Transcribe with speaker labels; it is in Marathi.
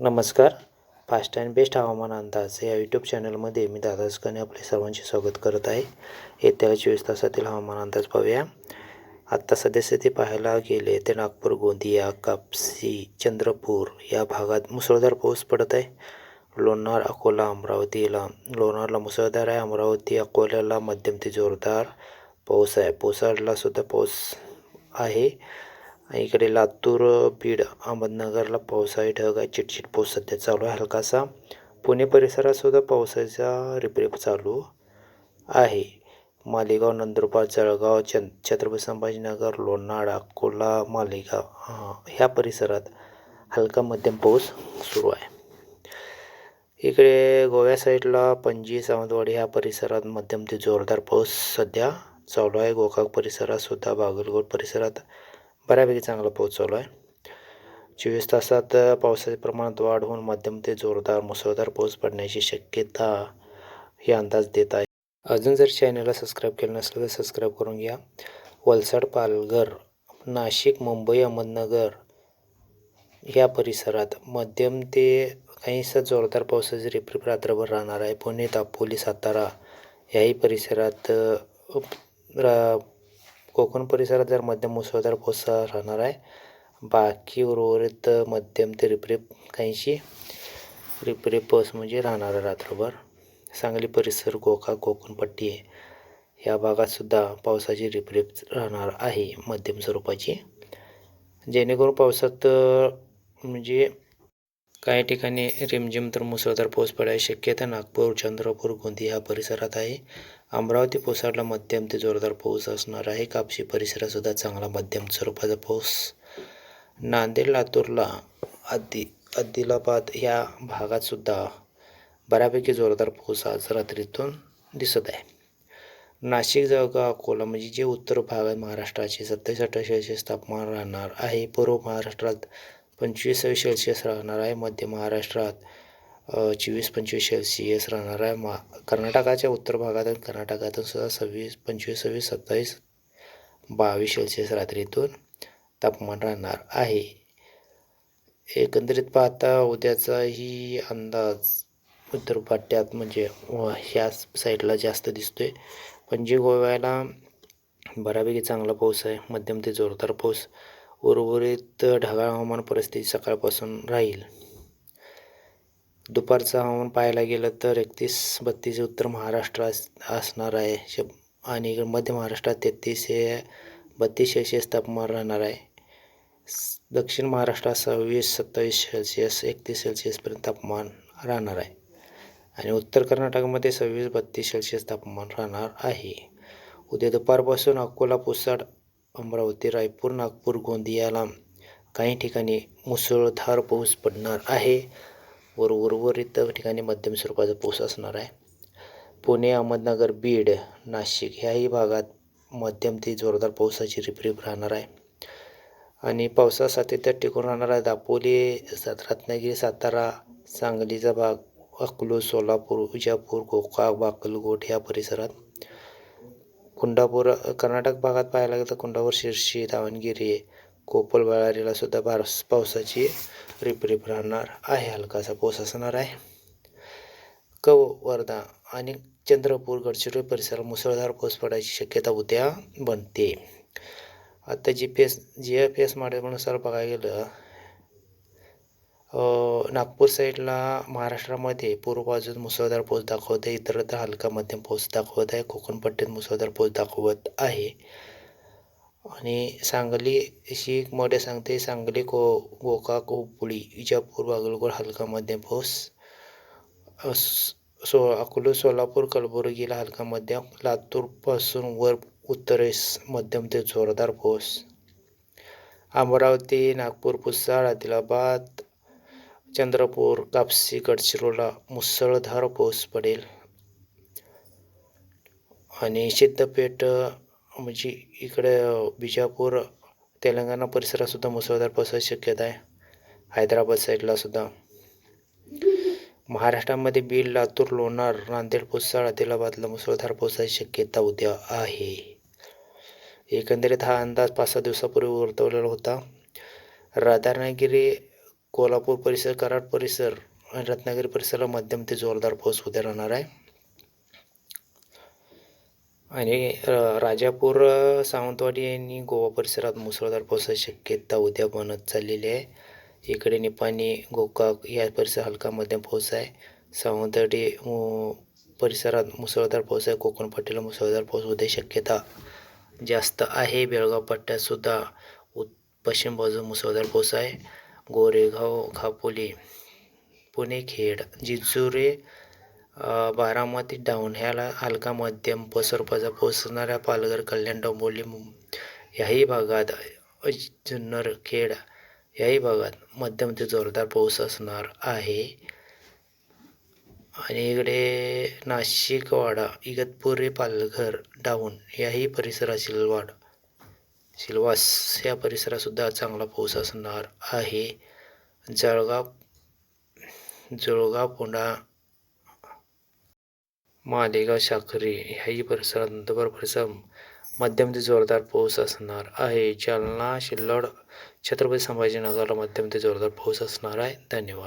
Speaker 1: नमस्कार. फास्ट अँड बेस्ट हवामान अंदाज या यूट्यूब चॅनलमध्ये मी दादा कने आपले सर्वांचे स्वागत करत आहे. येत्या चोवीस तासातील हवामान अंदाज पाहूया. आत्ता सद्यस्थिती पाहायला गेले ते नागपूर गोंदिया कापसी चंद्रपूर या भागात मुसळधार पाऊस पडत आहे. लोणार अकोला अमरावतीला लोणारला मुसळधार आहे. अमरावती अकोल्याला मध्यम ते जोरदार पाऊस आहे. पोसाडला सुद्धा पाऊस आहे. इकडे लातूर बीड अहमदनगरला पावसाळी ढग आहे. चिटचिट पाऊस सध्या चालू आहे हलकासा. पुणे परिसरातसुद्धा पावसाचा रिपरिप चालू आहे. मालेगाव नंदुरबार जळगाव चं छत्रपती संभाजीनगर लोणाडा अकोला मालेगाव ह्या परिसरात हलका मध्यम पाऊस सुरू आहे. इकडे गोव्या साईडला पणजी सावंतवाडी ह्या परिसरात मध्यम ते जोरदार पाऊस सध्या चालू आहे. गोकाक परिसरातसुद्धा बागलकोट परिसरात बऱ्यापैकी चांगला पोहोचवलं आहे. चोवीस तासात पावसाच्या प्रमाणात वाढ होऊन मध्यम ते जोरदार मुसळधार पाऊस पडण्याची शक्यता हे अंदाज देत आहे. अजून जर चॅनलला सबस्क्राईब केलं नसलं तर सबस्क्राईब करून घ्या. वलसाड पालघर नाशिक मुंबई अहमदनगर या परिसरात मध्यम ते काहीसा जोरदार पावसाची रिपरिप रात्रभर राहणार आहे. पुणे दापोली सातारा याही परिसरात रा कोकण परिसरात जर मध्यम मुसळधार पाऊस राहणार आहे. बाकी उर्वरित मध्यम ते रिपरिप काहीशी रिपरिप पाऊस म्हणजे राहणार आहे रात्रभर. सांगली परिसर गोखा कोकणपट्टी या भागातसुद्धा पावसाची रिपरिप राहणार आहे मध्यम स्वरूपाची. जेणेकरून पावसात म्हणजे काही ठिकाणी रिमझिम तर मुसळधार पाऊस पडायची शक्यता नागपूर चंद्रपूर गोंदिया हा परिसरात आहे. अमरावती पोसाडला मध्यम ते जोरदार पाऊस असणार आहे. कापशी परिसरातसुद्धा चांगला मध्यम स्वरूपाचा पाऊस. नांदेड लातूरला आदि आदिलाबाद या भागातसुद्धा बऱ्यापैकी जोरदार पाऊस आज रात्रीतून दिसत आहे. नाशिक जळगाव अकोला म्हणजे जे उत्तर भाग आहे महाराष्ट्राचे सत्तावीस अठ्ठावीस तापमान राहणार आहे. पूर्व महाराष्ट्रात पंचवीस सेल्सिअस राहणार आहे मध्य महाराष्ट्रात. चोवीस पंचवीस सेल्सिअस राहणार आहे मा कर्नाटकाच्या उत्तर भागातून कर्नाटकातून सुद्धा सव्वीस पंचवीस सव्वीस सत्तावीस बावीस सेल्सिअस रात्रीतून तापमान राहणार आहे. एकंदरीत पाहता उद्याचाही अंदाज उत्तर पाट्यात म्हणजे ह्या साईडला जास्त दिसतो आहे पणजी गोव्याला बऱ्यापैकी चांगला पाऊस आहे. मध्यम ते जोरदार पाऊस. उर्वरित ढगाळ हवामान परिस्थिती सकाळपासून राहील. दुपारचं हवामान पाहायला गेलं तर एकतीस बत्तीस उत्तर महाराष्ट्र असणार आहे. शब आणि मध्य महाराष्ट्रात तेहतीस हे बत्तीस सेल्सिअस तापमान राहणार आहे. दक्षिण महाराष्ट्रात सव्वीस सत्तावीस सेल्सिअस एकतीस सेल्सिअसपर्यंत तापमान राहणार आहे. आणि उत्तर कर्नाटकमध्ये सव्वीस बत्तीस सेल्सिअस तापमान राहणार आहे. उद्या दुपारपासून अकोला पुसाड अमरावती रायपूर नागपूर गोंदियाला काही ठिकाणी मुसळधार पाऊस पडणार आहे. वर उर्वरित ठिकाणी मध्यम स्वरूपाचा पाऊस असणार आहे. पुणे अहमदनगर बीड नाशिक ह्याही भागात मध्यम ते जोरदार पावसाची रिपरिप राहणार आहे. आणि पावसा सातत्यात टिकून राहणार आहे दापोली सात रत्नागिरी सातारा सांगलीचा भाग अकलूज सोलापूर विजापूर गोकाक बाकलकोट ह्या परिसरात कुंडापूर कर्नाटक भागात पाहायला गेलं तर कुंडापूर शिर्शी दावणगिरी कोपल बळारीला सुद्धा बारस पावसाची रिपरिप राहणार आहे. हलकासा पाऊस असणार आहे. कव वर्धा आणि चंद्रपूर गडचिरोली परिसरात मुसळधार पाऊस पडायची शक्यता उद्या बनते. आता G P S G F S मॉडेलनुसार बघायला गेलं नागपूर साईडला महाराष्ट्रामध्ये पूर्व बाजूत मुसळधार पाऊस दाखवत आहे. इतरत्र हलका मध्यम पाऊस दाखवत आहे. कोकणपट्टीत मुसळधार पाऊस दाखवत आहे. आणि सांगली अशी एक मोठे सांगते सांगली को गोकाक हुबळी विजापूर बागलकोट हलका मध्यम पाऊस. सो अकोला सोलापूर कलबुर्गीला हलका मध्यम. लातूरपासून वर उत्तरेस मध्यम ते जोरदार पाऊस. अमरावती नागपूर पुसाळ आदिलाबाद चंद्रपूर कापसी गडचिरोला मुसळधार पाऊस पडेल. आणि सिद्धपेठ म्हणजे इकडे बिजापूर तेलंगणा परिसरातसुद्धा मुसळधार पावसाची शक्यता आहे. हैदराबाद साईडलासुद्धा महाराष्ट्रामध्ये बीड लातूर लोणार नांदेड पुसाळ आदिलाबादला मुसळधार पावसाची शक्यता उद्या आहे. एकंदरीत हा अंदाज पाच सहा दिवसापूर्वी वर्तवलेला होता. राधारनागिरी कोल्हापूर परिसर कराड परिसर आणि रत्नागिरी परिसराला मध्यम ते जोरदार पाऊस उद्या राहणार आहे. आणि राजापूर सावंतवाडी आणि गोवा परिसरात मुसळधार पावसाची शक्यता उद्या बनत चाललेली आहे. इकडे निपाणी गोकाक या परिसर हलका मध्यम पाऊस आहे. सावंतवाडी परिसरात मुसळधार पाऊस आहे. कोकण पट्टीला मुसळधार पाऊस उद्या शक्यता जास्त आहे. बेळगाव पट्ट्यातसुद्धा उत् पश्चिम बाजू मुसळधार पाऊस आहे. गोरेगाव खापोली पुणे खेड जिजुरे बारामती डाऊन ह्याला हलका मध्यम स्वरूपाचा पोचणाऱ्या पालघर कल्याण डोंबिवली ह्याही याही भागात जुन्नर खेड याही भागात मध्यम ते जोरदार पाऊस असणार आहे. आणि इकडे नाशिकवाडा इगतपुरी पालघर डाऊन याही परिसरातील वाडा सिलवास या परिसरातसुद्धा चांगला पाऊस असणार आहे. जळगाव जळगाव मालेगाव साखरे ह्याही परिसरात नंदुरबार परिसर मध्यम ते जोरदार पाऊस असणार आहे. जालना शिल्लोड छत्रपती संभाजीनगरला मध्यम ते जोरदार पाऊस असणार आहे. धन्यवाद.